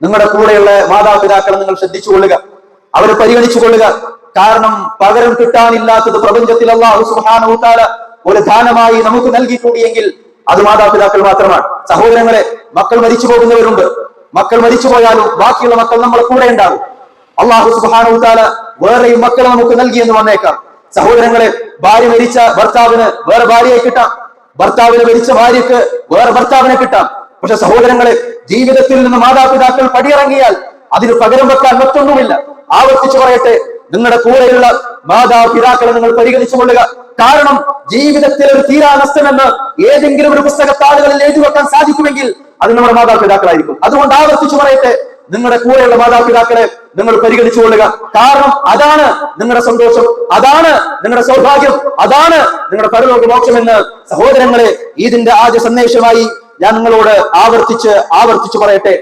നിങ്ങളുടെ കൂടെയുള്ള മാതാപിതാക്കളെ നിങ്ങൾ ശ്രദ്ധിച്ചു കൊള്ളുക അവരെ പരിഗണിച്ചു കൊള്ളുക കാരണം പകരം കിട്ടാനില്ലാത്തത് പ്രപഞ്ചത്തിൽ അള്ളാഹു സുബ്ഹാനഹു തആല ഒരു ദാനമായി നമുക്ക് നൽകിക്കൂടിയെങ്കിൽ അത് മാതാപിതാക്കൾ മാത്രമാണ്. സഹോദരങ്ങളെ മക്കൾ മരിച്ചു പോകുന്നവരുണ്ട് മക്കൾ മരിച്ചു പോയാലും ബാക്കിയുള്ള മക്കൾ നമ്മളെ കൂടെ ഉണ്ടാകും. അള്ളാഹു സുബ്ഹാനഹു തആല വേറെയും മക്കളെ നമുക്ക് നൽകിയെന്ന് വന്നേക്കാം. സഹോദരങ്ങളെ ഭാര്യ മരിച്ച ഭർത്താവിന് വേറെ ഭാര്യയെ കിട്ടാം. ഭർത്താവിന് മരിച്ച ഭാര്യക്ക് വേറെ ഭർത്താവിനെ കിട്ടാം. പക്ഷെ സഹോദരങ്ങളെ ജീവിതത്തിൽ നിന്ന് മാതാപിതാക്കൾ പടിയിറങ്ങിയാൽ അതിന് പകരം വെക്കാൻ മറ്റൊന്നുമില്ല. ആവർത്തിച്ചു പറയട്ടെ നിങ്ങളുടെ കൂടെയുള്ള മാതാപിതാക്കളെ നിങ്ങൾ പരിഗണിച്ചു കൊള്ളുക. കാരണം ജീവിതത്തിൽ ഒരു തീരാനഷ്ടമെന്ന് ഏതെങ്കിലും ഒരു പുസ്തകത്താളുകളിൽ എഴുതി വെക്കാൻ സാധിക്കുമെങ്കിൽ അത് നമ്മുടെ മാതാപിതാക്കളായിരിക്കും. അതുകൊണ്ട് ആവർത്തിച്ചു പറയട്ടെ നിങ്ങളുടെ കൂടെയുള്ള മാതാപിതാക്കളെ നിങ്ങൾ പരിഗണിച്ചു കൊള്ളുക. കാരണം അതാണ് നിങ്ങളുടെ സന്തോഷം അതാണ് നിങ്ങളുടെ സൗഭാഗ്യം അതാണ് നിങ്ങളുടെ പരലോക മോക്ഷമെന്ന് സഹോദരങ്ങളെ ഇതിന്റെ ആദ്യ സന്ദേശമായി ഞാൻ നിങ്ങളോട് ആവർത്തിച്ച് ആവർത്തിച്ച് പറയട്ടെ.